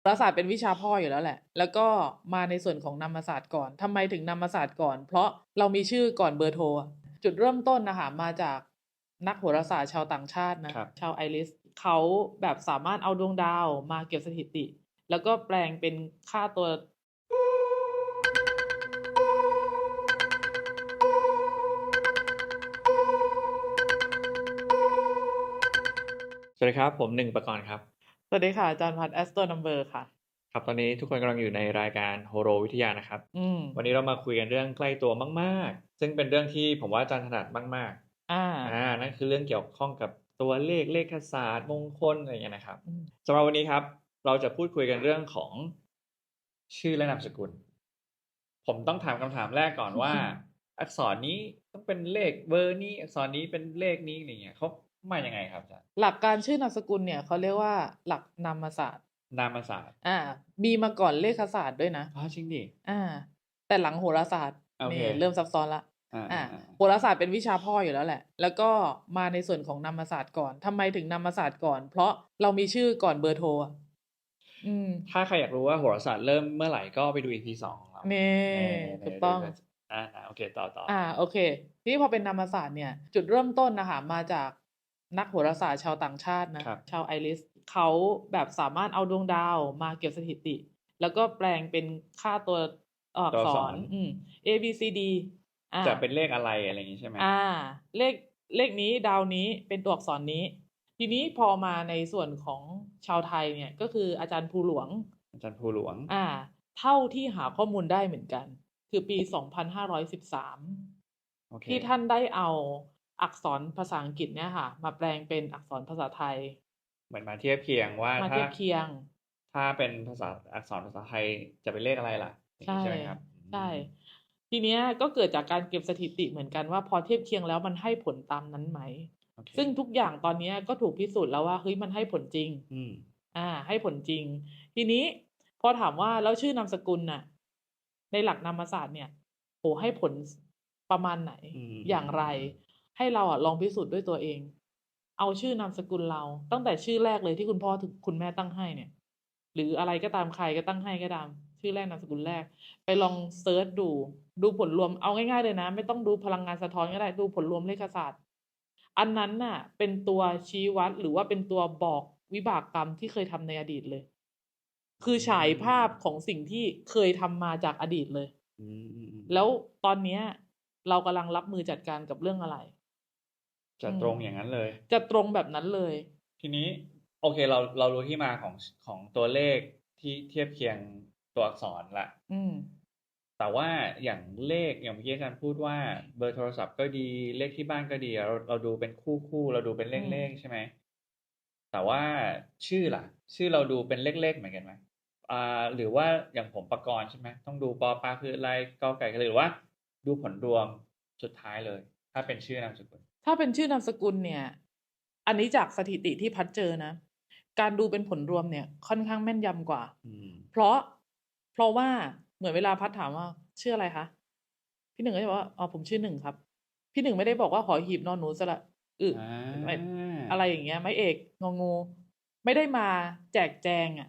โหราศาสตร์เป็นวิชาพ่ออยู่แล้วแหละ แล้วก็มาในส่วนของนามศาสตร์ก่อนทำไมถึงนามศาสตร์ก่อน เพราะเรามีชื่อก่อนเบอร์โทรอะจุดเริ่มต้นนะคะมาจากนักโหราศาสตร์ชาวต่างชาตินะครับชาวไอริส เขาแบบสามารถเอาดวงดาวมาเก็บสถิติ แล้วก็แปลงเป็นค่าตัว สวัสดีครับ ผมหนึ่งประกรณ์ครับ สวัสดีค่ะอาจารย์พัดแอสโตนัมเบอร์ค่ะ ครับ ตอนนี้ทุกคนกำลังอยู่ในรายการโฮโรวิทยานะครับอืมวันนี้เรามาคุยกันเรื่องใกล้ตัวมาก ๆ ซึ่งเป็นเรื่องที่ผมว่าอาจารย์ถนัดมากอ่าๆอ่า นั่นคือเรื่องเกี่ยวข้องกับตัวเลขเลขศาสตร์มงคลอะไรอย่างเงี้ยนะครับอืมสำหรับวันนี้ครับ เราจะพูดคุยกันเรื่องของชื่อและนามสกุล ผมต้องถามคำถามแรกก่อนว่า อักษรนี้ต้องเป็นเลขเบอร์นี้ อักษรนี้เป็นเลขนี้อะไรเงี้ยเขา มายังไงครับอาจารย์หลักการชื่อนามสกุลเนี่ยเขาเรียกว่าหลักนามศาสตร์ นามศาสตร์ อ่า มีมาก่อนเลขศาสตร์ด้วยนะอ๋อจริงดิอ่า แต่หลังโหราศาสตร์โอเคนี่เริ่มซับซ้อนละอ่าอ่าอ่าโหราศาสตร์เป็นวิชาพ่ออยู่แล้วแหละ แล้วก็มาในส่วนของนามศาสตร์ก่อนทำไมถึงนามศาสตร์ก่อน เพราะเรามีชื่อก่อนเบอร์โทรอะอืมถ้าใครอยากรู้ว่าโหราศาสตร์เริ่มเมื่อไหร่ก็ไปดู EP สองของเรานี่ในถูกต้องอ่าอ่าโอเคต่อต่อออ่าโอเค ทีนี้พอเป็นนามศาสตร์เนี่ย จุดเริ่มต้นนะคะมาจาก นักโหราศาสตร์ชาวต่างชาตินะครับชาวไอริสเขาแบบสามารถเอาดวงดาวมาเก็บสถิติ แล้วก็แปลงเป็นค่าตัวอักตัวอัษกษรรอืม A B C D อ่าจะเป็นเลขอะไรอะไรอย่างงี้ใช่ไหมอ่า เลขเลขนี้ดาวนี้เป็นตัวอักษรนี้ ทีนี้พอมาในส่วนของชาวไทยเนี่ยก็คืออาจารย์ภูหลวง อาจารย์ภูหลวง อ่า เท่าที่หาข้อมูลได้เหมือนกัน คือปี 2513โอเคที่ท่านได้เอา อักษรภาษาอังกฤษเนี่ยค่ะ มาแปลงเป็นอักษรภาษาไทย เหมือนมาเทียบเคียงว่ามาถ้าเทียบเคียง ถ้าเป็นภาษาอักษรภาษาไทยจะเป็นเลขอะไรล่ะอย่างใช่งี้ใช่ไหมครับใช่ทีเนี้ยก็เกิดจากการเก็บสถิติเหมือนกันว่าพอเทียบเคียงแล้วมันให้ผลตามนั้นไหมโอเคซึ่งทุกอย่างตอนเนี้ยก็ถูกพิสูจน์แล้วว่าเฮ้ยมันให้ผลจริงอืมอ่า ให้ผลจริง ทีนี้พอถามว่าแล้วชื่อนามสกุลน่ะ ในหลักนามศาสตร์เนี่ยโหให้ผลประมาณไหนอืมอย่างไร ให้เราอะลองพิสูจน์ด้วยตัวเอง เอาชื่อนามสกุลเรา ตั้งแต่ชื่อแรกเลยที่คุณพ่อถึงคุณแม่ตั้งให้เนี่ย หรืออะไรก็ตามใครก็ตั้งให้ก็ตาม ชื่อแรกนามสกุลแรก ไปลองเซิร์ชดู ดูผลรวมเอาง่ายๆเลยนะ ไม่ต้องดูพลังงานสะท้อนก็ได้ดูผลรวมเลขศาสตร์ อันนั้นน่ะ เป็นตัวชี้วัดหรือว่าเป็นตัวบอกวิบากกรรมที่เคยทำในอดีตเลย คือฉายภาพของสิ่งที่เคยทำมาจากอดีตเลยอืมอืมอืมแล้วตอนเนี้ย เรากำลังรับมือจัดการกับเรื่องอะไร จะตรงอย่างนั้นเลย จะตรงแบบนั้นเลย ทีนี้โอเคเราเรารู้ที่มาของของตัวเลขที่เทียบเคียงตัวอักษรละอืมแต่ว่าอย่างเลขอย่างเมื่อกี้อาจารย์พูดว่าเบอร์โทรศัพท์ก็ดีเลขที่บ้านก็ดี เราเราดูเป็นคู่คู่เราดูเป็นเลขอืมเลขใช่ไหมแต่ว่าชื่อล่ะ ชื่อเราดูเป็นเลขเลขเหมือนกันไหมอ่า หรือว่าอย่างผมประกรณ์ใช่ไหมต้องดูปอปลาคืออะไรกอไก่คืออะไรหรือว่า ดูผลรวมสุดท้ายเลย ถ้าเป็นชื่อนามสกุล ถ้าเป็นชื่อนามสกุลเนี่ย อันนี้จากสถิติที่พัดเจอนะ การดูเป็นผลรวมเนี่ย ค่อนข้างแม่นยำกว่าอืมเพราะ เพราะว่าเหมือนเวลาพัดถามว่าชื่ออะไรคะพี่หนึ่งก็จะบอกว่าอ๋อผมชื่อหนึ่งครับ พี่หนึ่งไม่ได้บอกว่าหอหีบนอนหนูสระอึอ่าไม่อะไรอย่างเงี้ย ไม่เอกงองู ไม่ได้มาแจกแจงอะ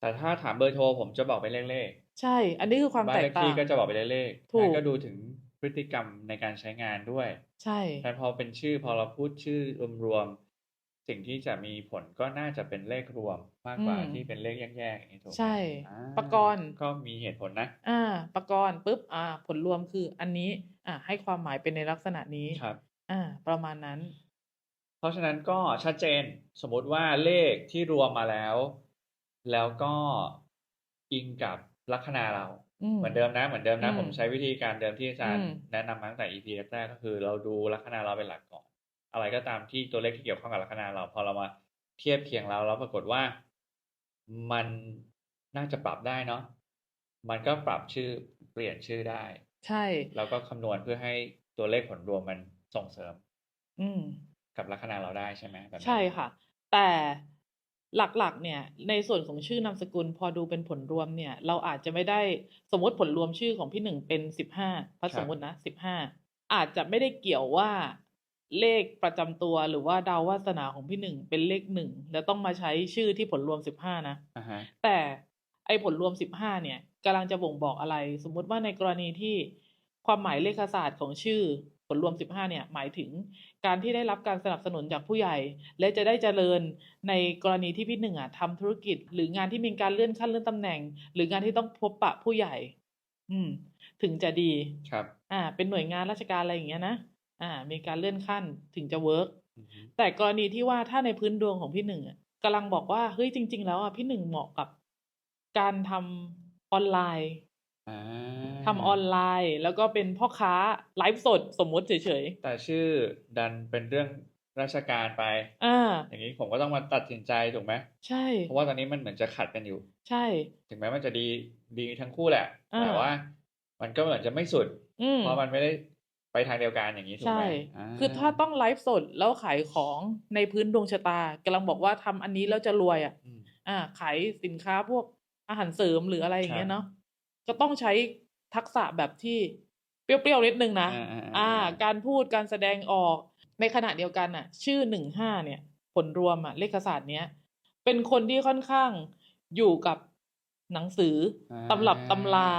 แต่ถ้าถามเบอร์โทรผมจะบอกเป็นเลขเลขใช่ อันนี้คือความบ้านแตเลกขต่าที่งก็จะบอกเป็นเลขเลขถูกงั้นก็ดูถึง พฤติกรรมในการใช้งานด้วย ใช่แต่พอเป็นชื่อพอเราพูดชื่อรวมๆสิ่งที่จะมีผลก็น่าจะเป็นเลขรวมมากกว่าอืมที่เป็นเลขแยกๆอย่างนี้ถูกไหมใช่อ่าประกรณ์ก็มีเหตุผลนะ อ่าประกรณ์ปุ๊บอ่า ผลรวมคืออันนี้อ่าให้ความหมายเป็นในลักษณะนี้ครับ อ่า ประมาณนั้น เพราะฉะนั้นก็ชัดเจนสมมุติว่าเลขที่รวมมาแล้ว แล้วก็อิงกับลัคนาเราอืม เหมือนเดิมนะเหมือนเดิมนะอืมผมใช้วิธีการเดิมที่อาจารย์อืมแนะนำมาตั้งแต่ EP แรกๆก็คือ เราดูลัคนาเราเป็นหลักก่อน อะไรก็ตามที่ตัวเลขที่เกี่ยวข้องกับลัคนาเรา พอเรามาเทียบเคียงเราแล้วปรากฏว่า มันน่าจะปรับได้เนาะมันก็ปรับชื่อเปลี่ยนชื่อได้ ใช่ แล้วก็คำนวณเพื่อให้ตัวเลขผลรวมมันส่งเสริม อืมกับลัคนาเราได้ใช่ไหมแบบนั้นใช่ค่ะ แต่ หลักๆ เนี่ยในส่วนของชื่อนามสกุล พอดูเป็นผลรวมเนี่ย เราอาจจะไม่ได้สมมติผลรวมชื่อของพี่หนึ่งเป็นสิบห้าพัสมมตินะสิบห้าอาจจะไม่ได้เกี่ยวว่าเลขประจำตัวหรือว่าดาววาสนาของพี่หนึ่งเป็นเลขหนึ่งแล้วต้องมาใช้ชื่อที่ผลรวมสิบห้านะอ่าฮะแต่อ้ผลรวมสิบห้าเนี่ยกำลังจะบ่งบอกอะไร สมมุติว่าในกรณีที่ความหมายเลขศาสตร์ของชื่อ ผลรวมสิบห้าเนี่ย หมายถึงการที่ได้รับการสนับสนุนจากผู้ใหญ่ และจะได้เจริญในกรณีที่พี่หนึ่งอะทำธุรกิจ หรืองานที่มีการเลื่อนขั้นเลื่อนตำแหน่ง หรืองานที่ต้องพบปะผู้ใหญ่ อืม ถึงจะดีครับ อ่า เป็นหน่วยงานราชการอะไรอย่างเงี้ยนะอ่า มีการเลื่อนขั้นถึงจะเวิร์กอือฮึแต่กรณีที่ว่าถ้าในพื้นดวงของพี่หนึ่งอะกำลังบอกว่าเฮ้ยจริง ๆ แล้วอะพี่หนึ่งเหมาะกับ การทำออนไลน์อ่า ทำออนไลน์ แล้วก็เป็นพ่อค้าไลฟ์สดสมมุติเฉยแต่ชื่อดันเป็นเรื่องราชการไปๆอ่าอย่างนี้ผมก็ต้องมาตัดสินใจถูกไหมใช่ เพราะว่าตอนนี้มันเหมือนจะขัดกันอยู่ ใช่ ถึงแม้มันจะดีดีทั้งคู่แหละอ่าแต่ว่า มันก็เหมือนจะไม่สุดอืมเพราะมันไม่ได้ไปทางเดียวกันอย่างนี้ถูกใช่ไหมาคือถ้าต้องไลฟ์สดแล้วขายของในพื้นดวงชะตากำลังบอกว่าทำอันนี้แล้วจะรวยอะอืมอ่า ขายสินค้าพวกอาหารเสริมหรืออะไรอย่างเงี้ครัยบเนาะ ก็ต้องใช้ทักษะแบบที่เปรี้ยวๆนิดนึงนะอ่าอ่าอ่าอ่า การพูดการแสดงออกในขณะเดียวกันอะ ชื่อหนึ่งห้าเนี่ย ผลรวมอะเลขศาสตร์เนี้ยเป็นคนที่ค่อนข้างอยู่กับหนังสืออาตำรับตำรา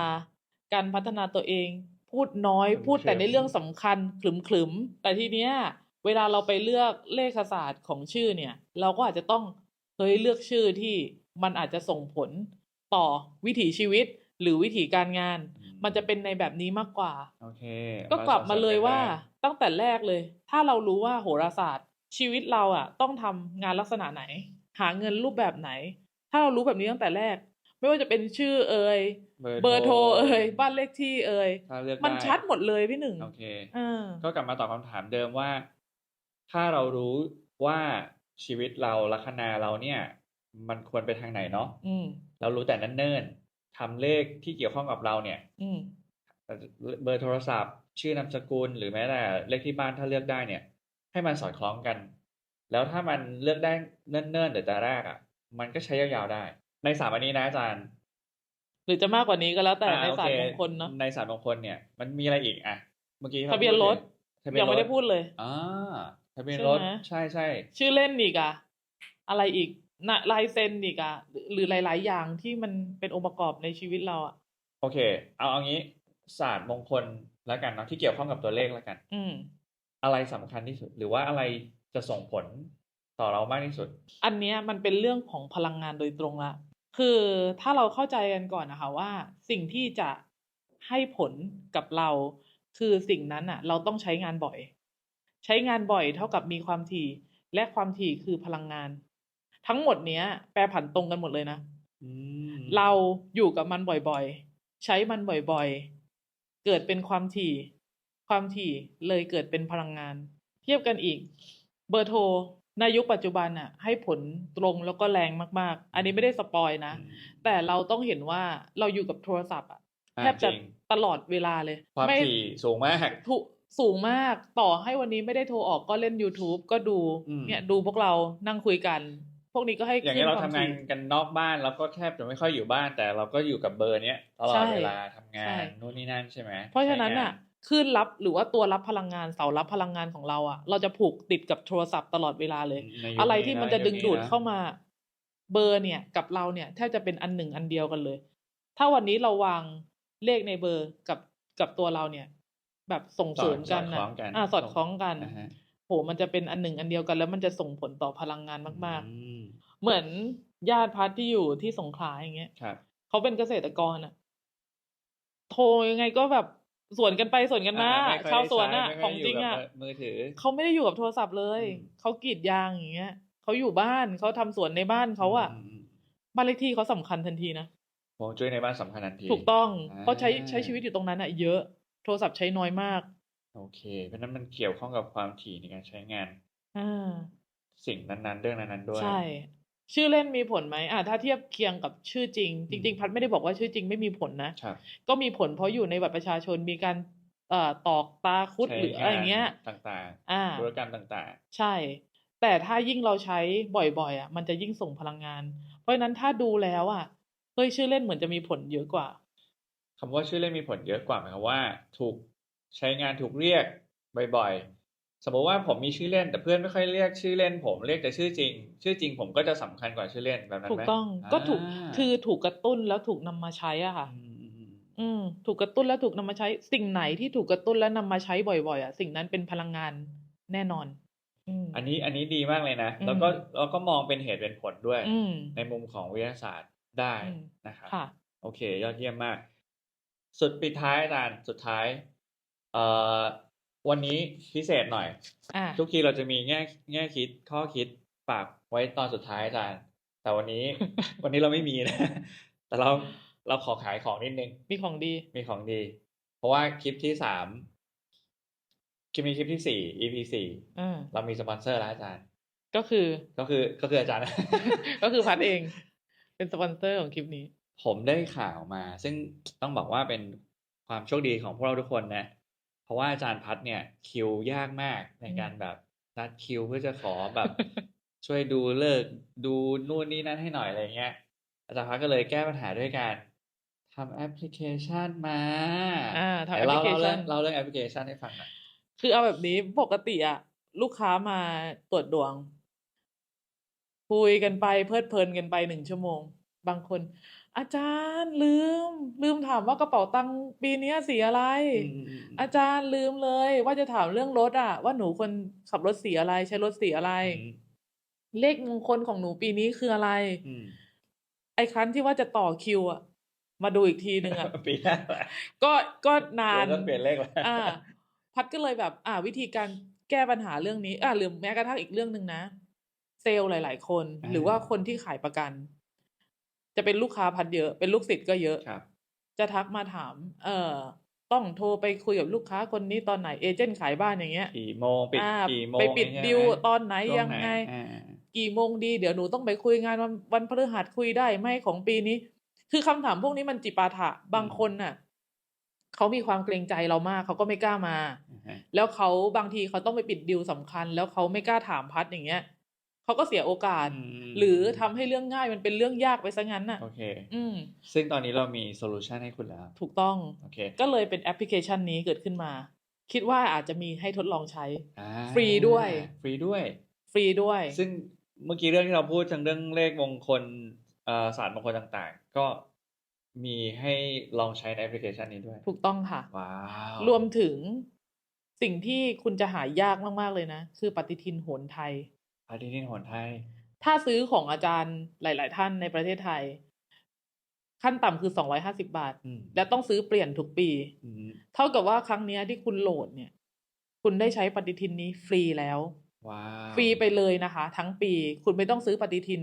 การพัฒนาตัวเอง พูดน้อยขรึมๆพูดแต่ในเรื่องสำคัญขลึมขลึมๆแต่ทีเนี้ย เวลาเราไปเลือกเลขศาสตร์ของชื่อเนี่ย เราก็อาจจะต้องเฮ้ยเลือกชื่อที่มันอาจจะส่งผลต่อวิถีชีวิต หรือวิถีการงานอืมมันจะเป็นในแบบนี้มากกว่าโอเคก็กลับมาเลยว่าส่งเสริมกันได้ตั้งแต่แรกเลย ถ้าเรารู้ว่าโหราศาสตร์ ชีวิตเราอะ ต้องทำงานลักษณะไหน หาเงินรูปแบบไหน ถ้าเรารู้แบบนี้ตั้งแต่แรก ไม่ว่าจะเป็นชื่อเอ่ยเบอร์โทรเอ่ยบ้านเลขที่เอ่ยถ้าเลือกมันได้ชัดหมดเลยพี่หนึ่งโอเคอ่าก็กลับมาตอบคำถามเดิมว่า ถ้าเรารู้ว่าชีวิตเราลัคนาเราเนี่ย มันควรไปทางไหนเนาะอืมเรารู้แต่เนิ่นๆ ทำเลขที่เกี่ยวข้องกับเราเนี่ยอืมเบอร์โทรศัพท์ ชื่อนามสกุล หรือแม้แต่เลขที่บ้านถ้าเลือกได้เนี่ย ให้มันสอดคล้องกัน แล้วถ้ามันเลือกได้เนิ่นๆเดี๋ยวแต่แรกอะ มันก็ใช้ยาวๆได้ ในสามอันนี้นะอาจารย์ หรือจะมากกว่านี้ก็แล้วแต่อ่ในโอศาสตเคร์มงคลเนาะในศาสตร์มงคลเนี่ย มันมีอะไรอีกอะเมื่อกี้ทะเบียนรถทะเบียนยังไม่ได้พูดเลยอ่าทะเบียนใช่รถไหมใช่ใช่ชื่อเล่นอีกอะอะไรอีก นะลายเซ็นอีกอะหรือหรือหลาย ๆ อย่างที่มันเป็นองค์ประกอบในชีวิตเราอะโอเค เอาเอางี้ศาสตร์มงคลแล้วกันเนาะที่เกี่ยวข้องกับตัวเลขแล้วกัน อืม อะไรสำคัญที่สุด หรือว่าอะไรจะส่งผลต่อเรามากที่สุด อันเนี้ยมันเป็นเรื่องของพลังงานโดยตรงละคือถ้าเราเข้าใจกันก่อนนะคะว่า สิ่งที่จะให้ผลกับเรา คือสิ่งนั้นอะเราต้องใช้งานบ่อย ใช้งานบ่อยเท่ากับมีความถี่ และความถี่คือพลังงาน ทั้งหมดเนี้ย แปรผันตรงกันหมดเลยนะอืมเราอยู่กับมันบ่อยๆ ใช้มันบ่อยๆ เกิดเป็นความถี่ ความถี่เลยเกิดเป็นพลังงาน เทียบกันอีก เบอร์โทรในยุคปัจจุบันน่ะให้ผลตรงแล้วก็แรงมากๆ อันนี้ไม่ได้สปอยนะอืมแต่เราต้องเห็นว่าเราอยู่กับโทรศัพท์อะอ่าแทบจะจริงตลอดเวลาเลย ความไม่ถี่สูงมากทุสูงมากต่อให้วันนี้ไม่ได้โทรออกก็เล่น YouTube ก็ดูอืมเนี่ยดูพวกเรานั่งคุยกัน พวกนี้ก็ให้อย่างขึ้นี้นเราควทำงานถี่กันนอกบ้านเราก็แทบจะไม่ค่อยอยู่บ้าน แต่เราก็อยู่กับเบอร์เนี้ยตลอใช่ดเวลาทำงาใช่นนู่นนี่นั่นใช่ไหมเพราะฉะนั้นใช้งอะคลื่นรับหรือว่าตัวรับพลังงานเสารับพลังงานของเราอะ เราจะผูกติดกับโทรศัพท์ตลอดเวลาเลยในยุคอะไรที่มันจะยุคดึงดูดนเข้ามา เบอร์เนี่ยกับเราเนี่ยแทบจะเป็นอันหนึ่งอันเดียวกันเลย ถ้าวันนี้เราวางเลขในเบอร์กับกับตัวเราเนี่ย แบบส่งเสริมกันสอดคนะล้องกันอ่าสอดคล้องกันนะฮะโหมันจะเป็นอันหนึ่งอันเดียวกัน แล้วมันจะส่งผลต่อพลังงานมากอืมๆ เหมือนญาติพัดที่อยู่ที่สงขลาอย่างเงี้ยครับเขาเป็นเกษตรกรอะ โทรยังไงก็แบบสวนกันไปสวนกันมาอ่ไม่ค่อยชาวสวนได้อะใช้ของจริงอะไม่ค่ยยู่กับมือถือเขาไม่ได้อยู่กับโทรศัพท์เลยอืมเขากรีดยางอย่างเงี้ยเขาอยู่บ้านเขาทำสวนในบ้านเขาอะมมบ้านเลขที่เขาสำคัญทันทีนะฮวงจุ้ยในบ้านสำคัญทันทีถูกต้องอ่าเขาใช้ใช้ชีวิตอยู่ตรงนั้นอะเยอะโทรศัพท์ใช้น้อยมาก โอเค เพราะฉะนั้นมันเกี่ยวข้องกับความถี่ในการใช้งาน อ่า สิ่งนั้นๆ เรื่องนั้นๆด้วย ใช่ ชื่อเล่นมีผลไหมอ่าถ้าเทียบเคียงกับชื่อจริง จริง ๆ พัดไม่ได้บอกว่าชื่อจริงไม่มีผลนะครับก็มีผลเพราะอยู่ในบัตรประชาชนมีการเอ่อตอกตาคุดหรืออะไรอย่างเงี้ยใช้งานต่างอ่าๆธุรกรรมต่างใช่ แต่ถ้ายิ่งเราใช้บ่อยๆอะมันจะยิ่งส่งพลังงาน เพราะฉะนั้นถ้าดูแล้วอะเฮ้ยชื่อเล่นเหมือนจะมีผลเยอะกว่าๆคำว่าชื่อเล่นมีผลเยอะกว่าหมายความว่า ถูกใช้งานถูกเรียกบ่อย สมมติว่าผมมีชื่อเล่นแต่เพื่อนไม่ค่อยเรียกชื่อเล่น ผมเรียกแต่ชื่อจริง ชื่อจริงผมก็จะสำคัญกว่าชื่อเล่นแบบนั้นถูไหกมต้องก็ถูกาคือถูกกระตุ้นแล้วถูกนำมาใช้อะค่ะอืมอืมอืมอืม ถูกกระตุ้นแล้วถูกนำมาใช้ สิ่งไหนที่ถูกกระตุ้นและนำมาใช้บ่อยๆอะสิ่งนั้นเป็นพลังงานแน่นอนอืมอันนี้อันนี้ดีมากเลยนะอืมแล้วก็เราก็มองเป็นเหตุเป็นผลด้วยอืมในมุมของวิทยาศาสตร์ได้อืมนะครับค่ะโอเค ยอดเยี่ยมมาก สุดปิดท้ายอาจารย์สุดท้าย เอ่อ วันนี้พิเศษหน่อย อ่าทุกทีเราจะมีแง่แง่คิดข้อคิดฝากไว้ตอนสุดท้ายอาจารย์ แต่วันนี้ วันนี้เราไม่มีนะ แต่เราเราขอขายของนิดนึง มีของดี มีของดี เพราะว่าคลิปที่สามคลิปนี้คลิปที่สี่ EP สี่อ่า เรามีสปอนเซอร์แล้วอาจารย์ ก็คือ ก็คือก็คืออาจารย์ ก็คือพัดเอง เป็นสปอนเซอร์ของคลิปนี้ ผมได้ข่าวมา ซึ่งต้องบอกว่าเป็นความโชคดีของพวกเราทุกคนนะเพ ราะว่าอาจารย์พัดเนี่ยคิวยากมากในการแบบนัดคิวเพื่อจะขอแบบ ช่วยดูเลิกษ์ดูนู่นนี่นั่นให้หน่อยอะไรเงี้ย อาจารย์พัดก็เลยแก้ปัญหาด้วยการทำแอปพลิเคชันมาอ่าทำไหนเล่าแอปพลิเคชัเล่าเรื่อนงเล่าเรื่องแอปพลิเคชันให้ฟังหน่อยคือเอาแบบนี้ปกติอะลูกค้ามาตรวจดวงคุยกันไปเพลิดเพลินกันไปหนึ่งชั่วโมง บางคน อาจารย์ลืม ลืมถามว่ากระเป๋าตังค์ปีเนี้ยสีอะไร อาจารย์ลืมเลย ว่าจะถามเรื่องรถอะว่าหนูคนขับรถสีอะไร ใช้รถสีอะไรอืมเลขมงคลของหนูปีนี้คืออะไรอืมไอ้ครั้นที่ว่าจะต่อคิวอะมาดูอีกทีหนึ่งอะปีหน้าแหละก็ก็นานเดี๋ยวต้องเปลี่ยนเลขแล้วอ่า พัดก็เลยแบบ อ่า วิธีการแก้ปัญหาเรื่องนี้ อ่าหรือแม้กระทั่งอีกเรื่องหนึ่งนะ เซลล์หลาย ๆ คน หรือว่าคนที่ขายประกัน จะเป็นลูกค้าพัดเยอะ เป็นลูกศิษย์ก็เยอะครับจะทักมาถาม เอ่อ ต้องโทรไปคุยกับลูกค้าคนนี้ตอนไหนเอเจนต์ขายบ้านอย่างเงี้ย กี่โมงปิดอ่ากี่โมงไปปิดอย่างเงี้ยดิวนะตอนไหนช่วยังไงอ่ากี่โมงดีเดี๋ยวหนูต้องไปคุยงานวันวันพฤหัสคุยได้ไหมของปีนี้ คือคำถามพวกนี้มันจิปาถะบางคนน่ะเขามีความเกรงใจเรามากเขาก็ไม่กล้ามาอ่าฮะแล้วเขาบางทีเขาต้องไปปิดดิวสำคัญ แล้วเขาไม่กล้าถามพัดอย่างเงี้ย เขาก็เสียโอกาสมหรือทำให้เรื่องง่ายมันเป็นเรื่องยากไปซะงั้นน่ะโอเคอืมซึ่งตอนนี้เรามีโซลูชันให้คุณแล้ว ถูกต้องโอเคก็เลยเป็นแอปพลิเคชันนี้เกิดขึ้นมา คิดว่าอาจจะมีให้ทดลองใช้อ่าฟรีด้วย ฟรีด้วย ฟรีด้วย ซึ่งเมื่อกี้เรื่องที่เราพูดทั้งเรื่องเลขมงคลเอ่อศาสตร์มงคลต่างๆ ก็มีให้ลองใช้ในแอปพลิเคชันนี้ด้วย ถูกต้องค่ะ ว้าว รวมถึงสิ่งที่คุณจะหายากมาก ๆ เลยนะ คือปฏิทินโหนไทย ปฏิทินโหนไทย ถ้าซื้อของอาจารย์หลาย ๆ ท่านในประเทศไทย ขั้นต่ำคือสองร้อยห้าสิบาทอืมและต้องซื้อเปลี่ยนทุกปีอืมเท่ากับว่าครั้งเนี้ยที่คุณโหลดเนี่ย คุณได้ใช้ปฏิทินนี้ฟรีแล้วว้าวฟรีไปเลยนะคะ ทั้งปี คุณไม่ต้องซื้อปฏิทิน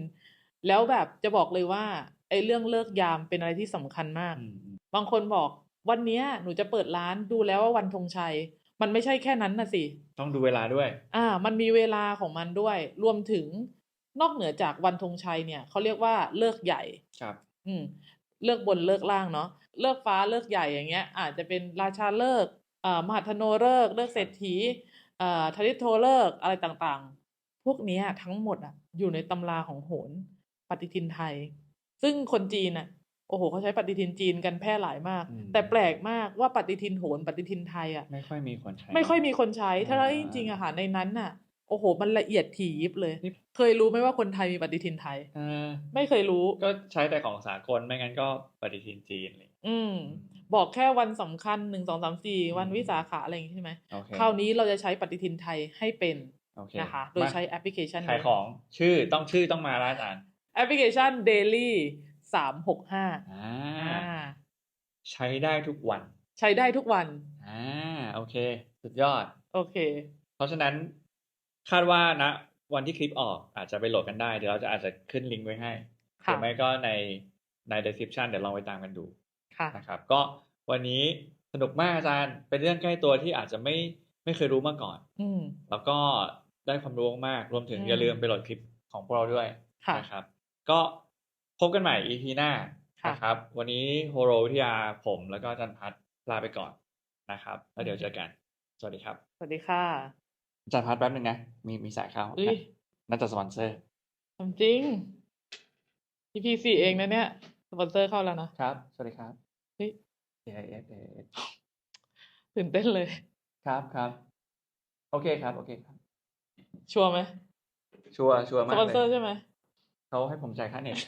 แล้วแบบจะบอกเลยว่าไอ้เรื่องเลิกยามเป็นอะไรที่สำคัญมากอืมอืมบางคนบอกวันเนี้ยหนูจะเปิดร้านดูแล้วว่าวันธงชัย มันไม่ใช่แค่นั้นนะสิ ต้องดูเวลาด้วย อ่า มันมีเวลาของมันด้วย รวมถึงนอกเหนือจากวันธงชัยเนี่ยเขาเรียกว่าเลิกใหญ่ ครับ อืม เลิกบนเลิกล่างเนาะ เลิกฟ้าเลิกใหญ่อย่างเงี้ย อาจจะเป็นราชาเลิกอ่ามหาธโนเลิกเลิกเศรษฐีอ่าทริโทเลิกอะไรต่างๆ พวกเนี้ยทั้งหมดอะอยู่ในตำราของโหนปฏิทินไทย ซึ่งคนจีนอะ โอ้โหเขาใช้ปฏิทินจีนกันแพร่หลายมาก อืม แต่แปลกมากว่าปฏิทินโหนปฏิทินไทยอะ ไม่ค่อยมีคนใช้ ไม่ค่อยมีคนใช้ ถ้าอ่าจริงๆอะค่ะในนั้นน่ะ โอ้โห มันละเอียดถี่ยิบเลย นี่ เคยรู้ไหมว่าคนไทยมีปฏิทินไทย เออไม่เคยรู้ ก็ใช้แต่ของสากลไม่งั้นก็ปฏิทินจีนอะไรอย่างเลยอืม บอกแค่วันสำคัญหนึ่งสองสามสี่วันวิสาขะอะไรอย่างงี้ใช่ไหม โอเคคราวนี้เราจะใช้ปฏิทินไทยให้เป็นโอเคนะคะ โดยใช้แอปพลิเคชันขายนี้ของชื่อต้องชื่อต้องมาแล้วอาจารย์ แอปพลิเคชัน Daily สามหกห้าอ่าอ่าใช้ได้ทุกวัน ใช้ได้ทุกวันอ่าโอเค สุดยอด โอเค เพราะฉะนั้นคาดว่านะ วันที่คลิปออกอาจจะไปโหลดกันได้ เดี๋ยวเราจะอาจจะขึ้นลิงก์ไว้ให้หค่ะรือไม่ก็ในใน description เดี๋ยวลองไปตามกันดูค่ะนะครับ ก็วันนี้สนุกมากอาจารย์ เป็นเรื่องใกล้ตัวที่อาจจะไม่ไม่เคยรู้มาก่อน อืมแล้วก็ได้ความรู้มากๆรวมถึงอืมอย่าลืมไปโหลดคลิปของพวกเราด้วยค่ะนะครับ ก็ พบกันใหม่ EP หน้านะครับ วันนี้โฮโรวิทยาผมแล้วก็จันพัฒลาไปก่อนนะครับ แล้วเดี๋ยวเจอกัน สวัสดีครับ สวัสดีค่ะจันพัฒแป๊บหนึ่งนะ มีมีสายเข้าน่าจะสปอนเซอร์จริง EP สี่เองนะเนี่ยสปอนเซอร์เข้าแล้วนะครับ สวัสดีครับเฮ้ยเอเอเอตื่นเต้นเลย ครับครับ โอเคครับ โอเคครับ ชัวร์ไหมชัวร์ชัวร์มากเลยสปอนเซอร์ใช่ไหม เขาให้ผมจ่ายค่าเน็ต